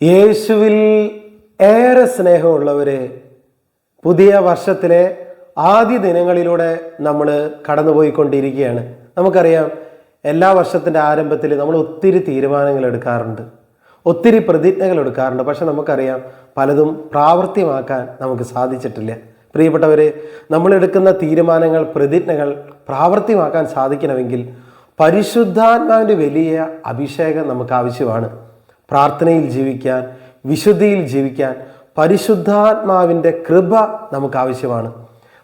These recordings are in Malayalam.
യേശുവിൽ ഏറെ സ്നേഹമുള്ളവരെ പുതിയ വർഷത്തിലെ ആദ്യ ദിനങ്ങളിലൂടെ നമ്മൾ കടന്നുപോയിക്കൊണ്ടിരിക്കുകയാണ്. നമുക്കറിയാം എല്ലാ വർഷത്തിന്റെ ആരംഭത്തിൽ നമ്മൾ ഒത്തിരി തീരുമാനങ്ങൾ എടുക്കാറുണ്ട് ഒത്തിരി പ്രതിജ്ഞകൾ എടുക്കാറുണ്ട് പക്ഷെ നമുക്കറിയാം പലതും പ്രാവർത്തികമാക്കാൻ നമുക്ക് സാധിച്ചിട്ടില്ല. പ്രിയപ്പെട്ടവർ നമ്മൾ എടുക്കുന്ന തീരുമാനങ്ങൾ പ്രതിജ്ഞകൾ പ്രാവർത്തികമാക്കാൻ സാധിക്കണമെങ്കിൽ പരിശുദ്ധാത്മാവിന്റെ വലിയ അഭിഷേകം നമുക്ക് ആവശ്യമാണ്. പ്രാർത്ഥനയിൽ ജീവിക്കാൻ വിശുദ്ധിയിൽ ജീവിക്കാൻ പരിശുദ്ധാത്മാവിന്റെ കൃപ നമുക്ക് ആവശ്യമാണ്.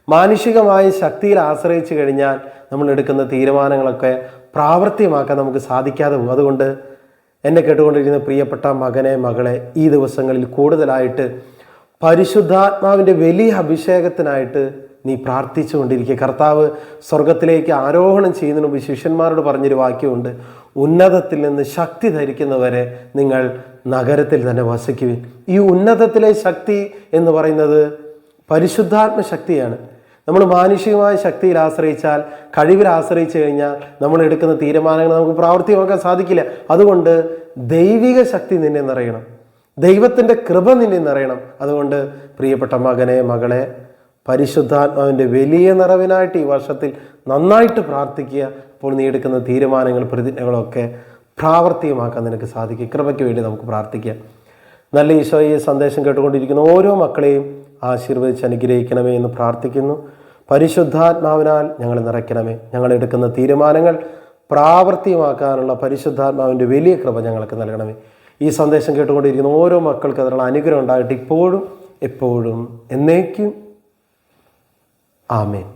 മാനുഷികമായ ശക്തിയിൽ ആശ്രയിച്ചു കഴിഞ്ഞാൽ നമ്മൾ എടുക്കുന്ന തീരുമാനങ്ങളൊക്കെ പ്രാവർത്തികമാക്കാൻ നമുക്ക് സാധിക്കാതെ പോകും. അതുകൊണ്ട് എന്നെ കേട്ടുകൊണ്ടിരിക്കുന്ന പ്രിയപ്പെട്ട മകനെ മകളെ ഈ ദിവസങ്ങളിൽ കൂടുതലായിട്ട് പരിശുദ്ധാത്മാവിന്റെ വലിയ അഭിഷേകത്തിനായിട്ട് നീ പ്രാർത്ഥിച്ചുകൊണ്ടിരിക്കുക കർത്താവ് സ്വർഗത്തിലേക്ക് ആരോഹണം ചെയ്യുന്നതിന് മുമ്പ് ശിഷ്യന്മാരോട് പറഞ്ഞൊരു വാക്യമുണ്ട്. ഉന്നതത്തിൽ നിന്ന് ശക്തി ധരിക്കുന്നവരെ നിങ്ങൾ നഗരത്തിൽ തന്നെ വസിക്കുവിൻ. ഈ ഉന്നതത്തിലെ ശക്തി എന്ന് പറയുന്നത് പരിശുദ്ധാത്മ ശക്തിയാണ്. നമ്മൾ മാനുഷികമായ ശക്തിയിൽ ആശ്രയിച്ചാൽ കഴിവിൽ ആശ്രയിച്ചു കഴിഞ്ഞാൽ നമ്മൾ എടുക്കുന്ന തീരുമാനങ്ങൾ നമുക്ക് പ്രാവർത്തികമാക്കാൻ സാധിക്കില്ല. അതുകൊണ്ട് ദൈവിക ശക്തി നിന്നെ നിറയണം. ദൈവത്തിന്റെ കൃപ നിന്നെ നിറയണം. അതുകൊണ്ട് പ്രിയപ്പെട്ട മകനെ മകളെ പരിശുദ്ധാത്മാവിന്റെ വലിയ നിറവിനായിട്ട് ഈ വർഷത്തിൽ നന്നായിട്ട് പ്രാർത്ഥിക്കുക. അപ്പോൾ നീ എടുക്കുന്ന തീരുമാനങ്ങൾ പ്രതിജ്ഞകളൊക്കെ പ്രാവർത്തികമാക്കാൻ നിനക്ക് സാധിക്കും. കൃപയ്ക്ക് വേണ്ടി നമുക്ക് പ്രാർത്ഥിക്കാം. നല്ല ഈശോ ഈ സന്ദേശം കേട്ടുകൊണ്ടിരിക്കുന്ന ഓരോ മക്കളെയും ആശീർവദിച്ച് അനുഗ്രഹിക്കണമേ എന്ന് പ്രാർത്ഥിക്കുന്നു. പരിശുദ്ധാത്മാവിനാൽ ഞങ്ങൾ നിറയ്ക്കണമേ. ഞങ്ങൾ എടുക്കുന്ന തീരുമാനങ്ങൾ പ്രാവർത്തികമാക്കാനുള്ള പരിശുദ്ധാത്മാവിന്റെ വലിയ കൃപ ഞങ്ങൾക്ക് നൽകണമേ. ഈ സന്ദേശം കേട്ടുകൊണ്ടിരിക്കുന്ന ഓരോ മക്കൾക്ക് അതിനുള്ള അനുഗ്രഹം ഉണ്ടായിട്ട് ഇപ്പോഴും എപ്പോഴും എന്നേക്കും ఆమెన్.